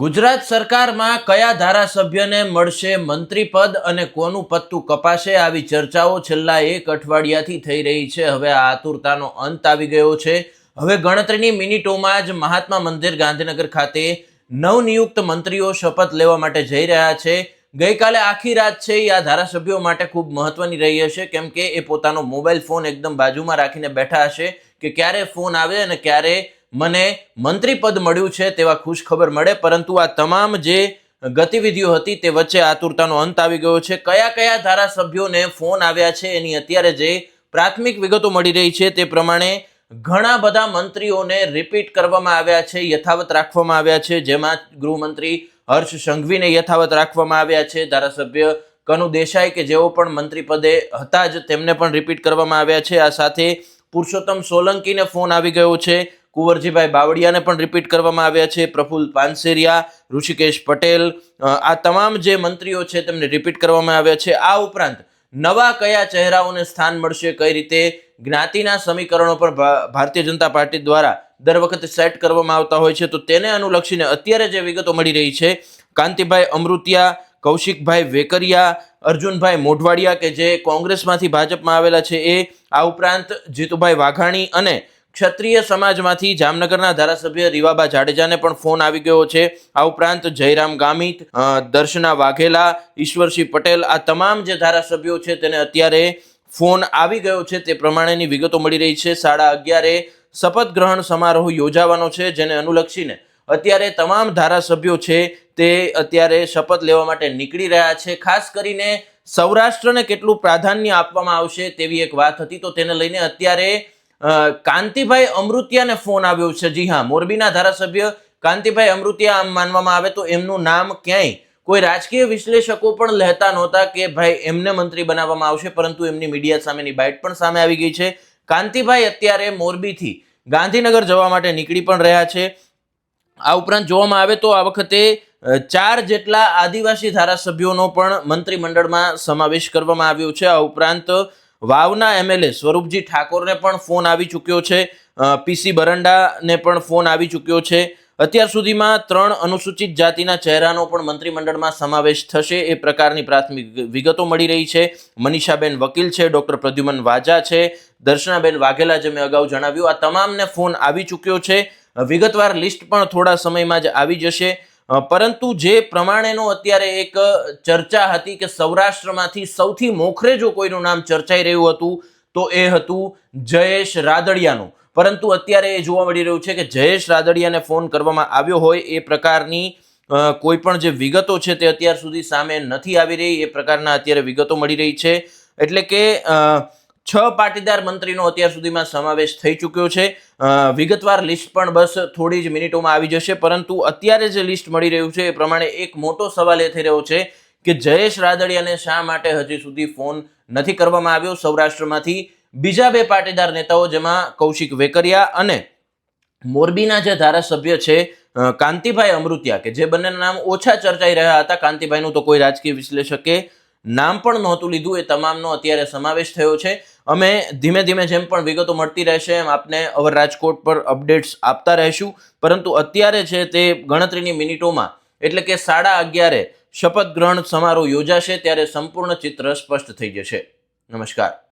ગુજરાત સરકારમાં કયા ધારાસભ્યને મળશે મંત્રીપદ અને કોનું પત્તું કપાશે આવી ચર્ચાઓ છેલ્લા એક અઠવાડિયાથી થઈ રહી છે. હવે આ આતુરતાનો અંત આવી ગયો છે. હવે ગણતરીની મિનિટોમાં જ મહાત્મા મંદિર ગાંધીનગર ખાતે નવનિયુક્ત મંત્રીઓ શપથ લેવા માટે જઈ રહ્યા છે. ગઈકાલે આખી રાત છે. એ આ ધારાસભ્યો માટે ખૂબ મહત્વની રહી હશે, કેમ કે એ પોતાનો મોબાઈલ ફોન એકદમ બાજુમાં રાખીને બેઠા હશે કે ક્યારે ફોન આવે અને ક્યારે મને મંત્રી પદ મળ્યું છે તેવા ખુશ ખબર મળે, પરંતુ આ તમામ જે ગતિવિધિઓ હતી તે વચ્ચે આતુરતાનો અંત આવી ગયો છે. કયા કયા ધારાસભ્યોને ફોન આવ્યા છે એની અત્યારે જે પ્રાથમિક વિગતો મળી રહી છે તે પ્રમાણે ઘણા બધા મંત્રીઓને રિપીટ કરવામાં આવ્યા છે, યથાવત રાખવામાં આવ્યા છે. જેમાં ગૃહમંત્રી હર્ષ સંઘવીને યથાવત રાખવામાં આવ્યા છે. ધારાસભ્ય કનુ દેસાઈ કે જેઓ પણ મંત્રી પદે હતા જ તેમને પણ રિપીટ કરવામાં આવ્યા છે. આ સાથે પુરુષોત્તમ સોલંકીને ફોન આવી ગયો છે. કુંવરજીભાઈ બાવળિયાને પણ રિપીટ કરવામાં આવ્યા છે. પ્રફુલ પાનસેરિયા, ઋષિકેશ પટેલ આ તમામ જે મંત્રીઓ છે તેમને રિપીટ કરવામાં આવ્યા છે. આ ઉપરાંત નવા કયા ચહેરાઓને સ્થાન મળશે, કઈ રીતે? જ્ઞાતિના સમીકરણો પર ભારતીય જનતા પાર્ટી દ્વારા દર વખતે સેટ કરવામાં આવતા હોય છે. તો તેને અનુલક્ષીને અત્યારે જે વિગતો મળી રહી છે, કાંતિભાઈ અમૃતિયા, કૌશિકભાઈ વેકરિયા, અર્જુનભાઈ મોઢવાડિયા કે જે કોંગ્રેસમાંથી ભાજપમાં આવેલા છે એ, આ ઉપરાંત જીતુભાઈ વાઘાણી અને ક્ષત્રિય સમાજમાંથી જામનગરના ધારાસભ્ય રીવાબા જાડેજાને પણ ફોન આવી ગયો છે. આ ઉપરાંત જયરામ ગામિત દર્શના વાઘેલા, ઈશ્વરસિંહ પટેલ, આ તમામ જે ધારાસભ્યો છે તેને અત્યારે ફોન આવી ગયો છે. તે પ્રમાણેની વિગતો મળી રહી છે. સાડા અગિયારે શપથ ગ્રહણ સમારોહ યોજાવાનો છે, જેને અનુલક્ષીને અત્યારે તમામ ધારાસભ્યો છે તે અત્યારે શપથ લેવા માટે નીકળી રહ્યા છે. ખાસ કરીને સૌરાષ્ટ્રને કેટલું પ્રાધાન્ય આપવામાં આવશે તેવી એક વાત હતી. તો તેને લઈને અત્યારે કાંતિભાઈ અમૃતિયાને ફોન આવ્યો છે. જી હા, મોરબીના ધારાસભ્ય કાંતિભાઈ અમૃતિયા આમ માનવામાં આવે તો એમનું નામ ક્યાંય કોઈ રાજકીય વિશ્લેષકો પણ લેતા નહોતા કે ભાઈ એમને મંત્રી બનાવવામાં આવશે, પરંતુ એમની મીડિયા સામેની બાઇટ પણ સામે આવી ગઈ છે. કાંતિભાઈ અત્યારે મોરબીથી ગાંધીનગર જવા માટે નીકળી પણ રહ્યા છે. આ ઉપરાંત જોવામાં આવે તો આ વખતે ચાર જેટલા આદિવાસી ધારાસભ્યોનો પણ મંત્રીમંડળમાં સમાવેશ કરવામાં આવ્યો છે. આ ઉપરાંત વાવના એમએલએ સ્વરૂપજી ઠાકોરને પણ ફોન આવી ચૂક્યો છે. પીસી બરંડાને પણ ફોન આવી ચૂક્યો છે. અત્યાર સુધીમાં ત્રણ અનુસૂચિત જાતિના ચહેરાનો પણ મંત્રીમંડળમાં સમાવેશ થશે. એ પ્રકારની પ્રાથમિક વિગતો મળી રહી છે. મનીષાબેન વકીલ છે, ડૉક્ટર પ્રદ્યુમન વાજા છે, દર્શનાબેન વાઘેલા જે મેં અગાઉ જણાવ્યું. આ તમામને ફોન આવી ચૂક્યો છે. વિગતવાર લિસ્ટ પણ થોડા સમયમાં જ આવી જશે. પરંતુ જે પ્રમાણેનો અત્યારે એક ચર્ચા હતી કે સૌરાષ્ટ્રમાંથી સૌથી મોખરે જો કોઈનું નામ ચર્ચાઈ રહ્યું હતું, તો એ હતું જયેશ રાદડિયાનું. પરંતુ અત્યારે એ જોવા મળી રહ્યું છે કે જયેશ રાદડિયાને ફોન કરવામાં આવ્યો હોય, એ પ્રકારની કોઈ પણ જે વિગતો છે તે અત્યાર સુધી સામે નથી આવી રહી, એ પ્રકારના અત્યારે વિગતો મળી રહી છે. એટલે કે છ પાટીદાર મંત્રીનો અત્યાર સુધીમાં સમાવેશ થઈ ચૂક્યો છે. વિગતવાર લિસ્ટ પણ બસ થોડી જ મિનિટોમાં આવી જશે, પરંતુ અત્યારે જે લિસ્ટ મળી રહ્યું છે એ પ્રમાણે એક મોટો સવાલ એ થઈ રહ્યો છે કે જયેશ રાદડિયાને શા માટે હજી સુધી ફોન નથી કરવામાં આવ્યો? સૌરાષ્ટ્રમાંથી બીજા બે પાટીદાર નેતાઓ જેમાં કૌશિક વેકરિયા અને મોરબીના જે ધારાસભ્ય છે કાંતિભાઈ અમૃતિયા, કે જે બંનેના નામ ઓછા ચર્ચાઈ રહ્યા હતા. કાંતિભાઈનું તો કોઈ રાજકીય વિશ્લેષકે નામ પણ નહોતું લીધું, એ તમામનો અત્યારે સમાવેશ થયો છે. અમે ધીમે ધીમે જેમ પણ વિગતો મળતી રહેશે એમ આપને અવર રાજકોટ પર અપડેટ્સ આપતા રહીશું. પરંતુ અત્યારે છે તે ગણતરીની મિનિટોમાં, એટલે કે સાડા અગિયારે, શપથ ગ્રહણ સમારોહ યોજાશે, ત્યારે સંપૂર્ણ ચિત્ર સ્પષ્ટ થઈ જશે. નમસ્કાર.